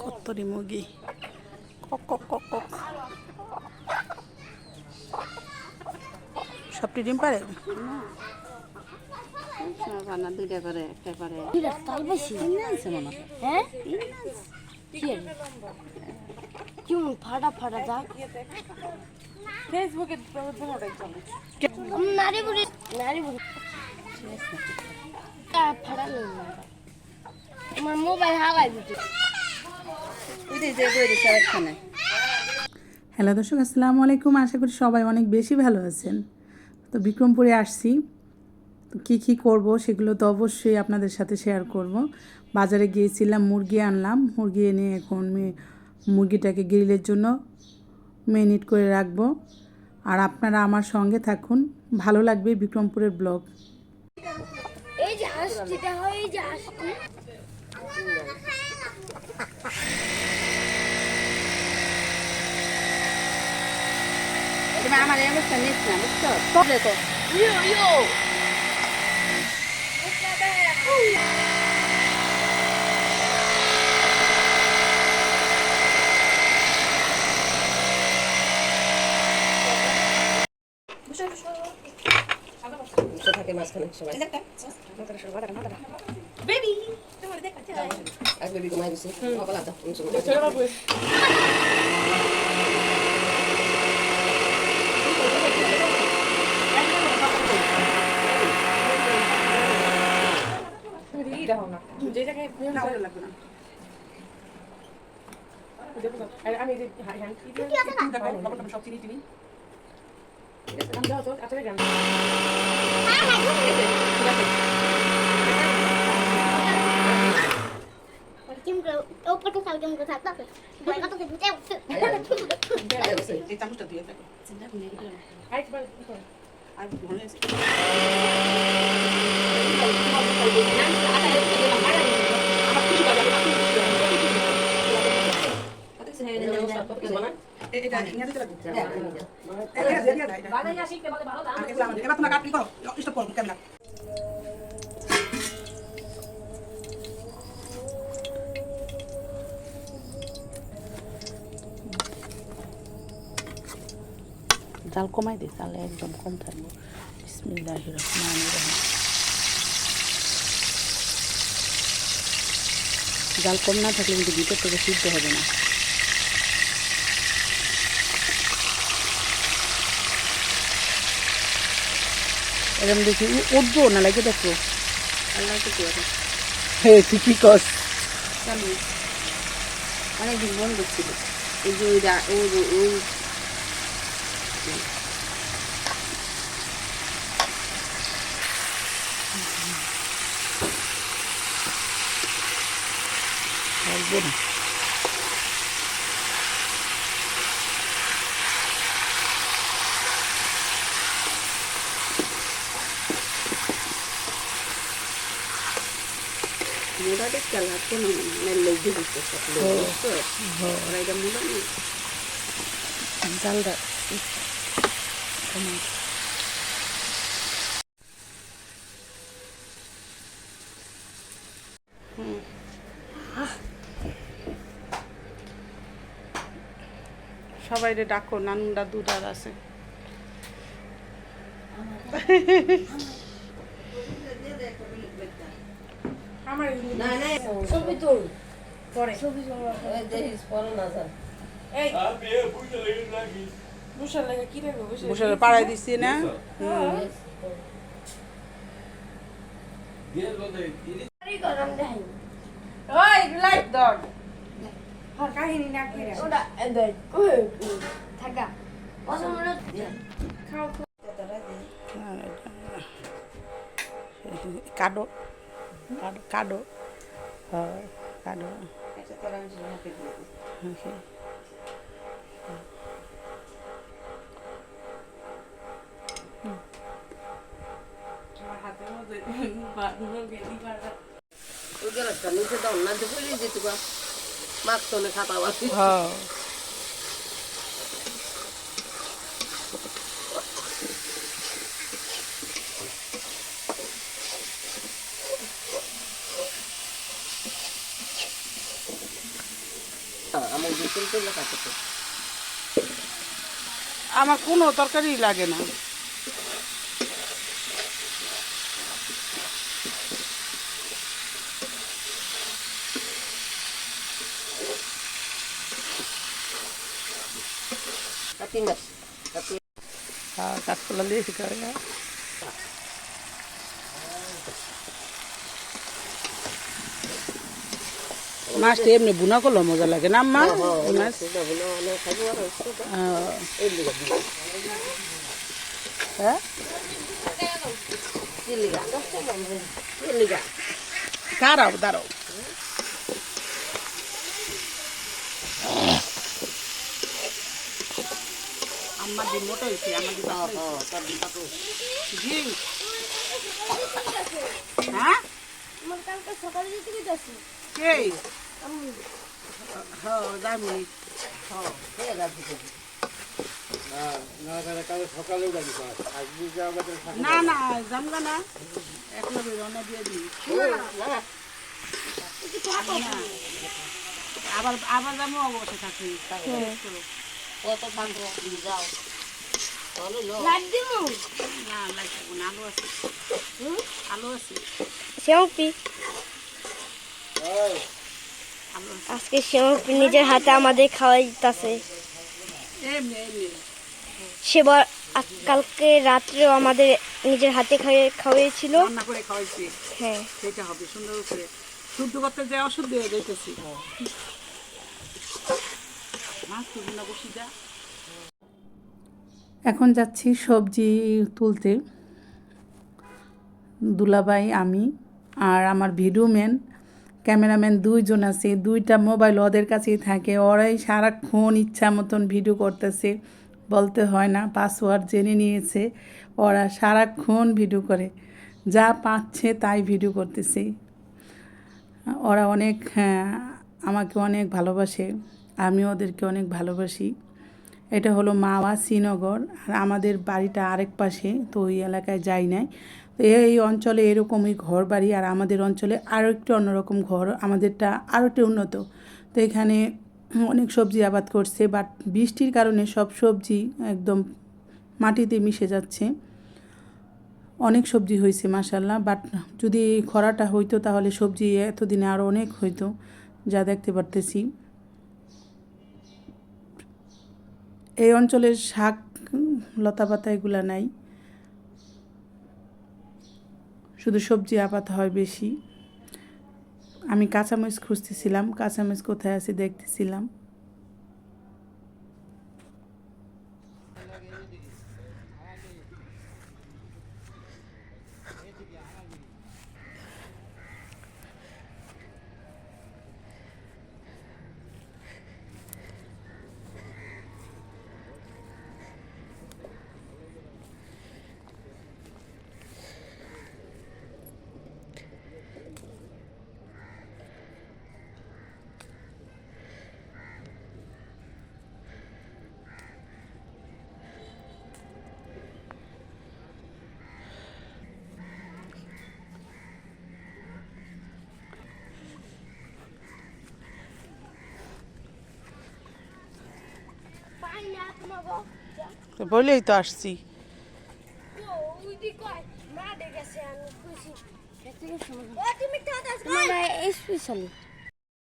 কত্তরি মুরগি? কক কক কক কক। সবটি ডিম পারে? বানা দুইটা করে একটা করে। কিরা বেশি। মনে হয়। হ্যাঁ? কেমন ফাটা ফাটা দাগ ফেসবুকে দুটোটাই চলে। নারী বুড়ি। নারী বুড়ি। আর ফাটা নেই না আমার মোবাইল হাওয়ায় দিতে। ওই যে যে বই দিছে একখানে হ্যালো দর্শক আসসালামু আলাইকুম। আশা করি সবাই অনেক বেশি ভালো আছেন। তো বিক্রমপুরে আসছি। তো কী কী করব সেগুলো তো অবশ্যই আপনাদের সাথে শেয়ার করব। বাজারে গিয়েছিলাম মুরগি আনলাম। মুরগি এনে এখন মুরগিটাকে গ্রিলের জন্য মেরিনেট করে রাখব। আর আপনারা আমার সঙ্গে থাকুন। ভালো লাগবে বিক্রমপুরের ব্লগ। এই যে হাঁসটিটা এই যে হাঁসটি আমার এই অবস্থা নিস না বুঝছ? দেখো ইয়ো ইয়ো বসে থাকে মাঝখানে সবাই এক বেবি ঘুমাই গেছে তো, আর আমি হ্যাঁ হ্যাঁ। সব চিনি টিনি আর মনে আছে এটা ইংরেজিতে লাগবে এটা দিয়ে দাও এটা বানাইয়া শিখতে বলে ভালো আর এগুলো আমাদের এবার তোমরা কাটলি করো? স্টপ করো ক্যামেরা জাল কমাই দিই তাহলে একদম কম থাকব। বিসমিল্লাহ রহমান রহিম। জাল কম না থাকলে কিন্তু ভিতর থেকে সিদ্ধ হবে না। এরকম দেখি। উঠবো না লাগে দেখো হ্যাঁ তুই কি কস? অনেকদিন বন্ধ ছিল। এই যে ওই ওই ওই- ওই থাকব না মুড়া দেখতে লাগতো না মানে লেগে দিচ্ছে সব লোক, বুঝছ? ওরা এটা মুড়া নেই জালটা সবাই রে ডাকো নানুরা দুধার আছে। আমার না না। ছবি তোল। পরে। ছবি দেখিস পরে না স্যার। এই। লাগে কি রে বসে পাড়াই দিছি না? ওই লাইট দর হ্যাঁ কাহিনী না কি রে ওটা এদের থাকা। খাও কাডো হ্যাঁ পারা ওই গেলাসটা নিচে দাও না তো বলে যেতে বা মাছ তো খাতা আমার কোনো তরকারি লাগে না। হ্যাঁ কাঁচকলা দিয়ে শিখাবে মাছটা এমনি বুনা করলে মজা লাগে না মা মাছ? হ্যাঁ? দাঁড়াও দাঁড়াও। আমার দিন মোটা হয়েছে আমার দিন জি হ্যাঁ আমার কালকে সকালে যেতে গেছি কে? হ্যাঁ না না জানবা না। লগে রওনা দিয়ে দিই। না। আবার আবার যাব অবশ্যই থাকি দিমু না লাগবে না আলু আছে। আলু আছে। আজকে শ্যামপি নিজের হাতে আমাদের খাওয়াইতাছে। এমনি এমনি। সেবার আজ- কালকে রাত্রেও আমাদের নিজের হাতে খাইয়ে খাওয়াইছিল। রান্না করে খাওয়াইছি। হ্যাঁ। সেটা হবে সুন্দর করে শুদ্ধ করতে যে ওষুধ দিয়ে দিতেছি। মাছ তুলি না বসি যা। এখন যাচ্ছি সবজি তুলতে। দুলাভাই আমি আর আমার ভিডিও ম্যান ক্যামেরাম্যান দুইজন আছে দুইটা মোবাইল ওদের কাছেই থাকে ওরাই সারাক্ষণ ইচ্ছা মতন ভিডিও করতেছে বলতে হয় না পাসওয়ার্ড জেনে নিয়েছে ওরা সারাক্ষণ ভিডিও করে যা পাচ্ছে তাই ভিডিও করতেছে। ওরা অনেক হ্যাঁ, আমাকে অনেক ভালোবাসে আমি ওদেরকে অনেক ভালোবাসি। এটা হলো মাওয়া শ্রীনগর আর আমাদের বাড়িটা আরেক পাশে তো ওই এলাকায় যাই নাই। এই অঞ্চলে এরকমই ঘর বাড়ি আর আমাদের অঞ্চলে আরও একটু অন্যরকম ঘর, আমাদেরটা আরও একটু উন্নত। তো এখানে অনেক সবজি আবাদ করছে বাট বৃষ্টির কারণে সব সবজি একদম মাটিতে মিশে যাচ্ছে। অনেক সবজি হয়েছে মাসাল্লাহ বাট যদি খরাটা হইতো তাহলে সবজি এতদিনে আরও অনেক হইতো, যা দেখতে পারতেছি। এই অঞ্চলের শাক লতা পাতা এগুলা নাই। শুধু সবজি আপাত হয় বেশি। আমি কাঁচামরিচ খুঁজতেছিলাম কাঁচামরিচ কোথায় আছে দেখতেছিলাম তো বলেই তো আসছি। স্পেশালি।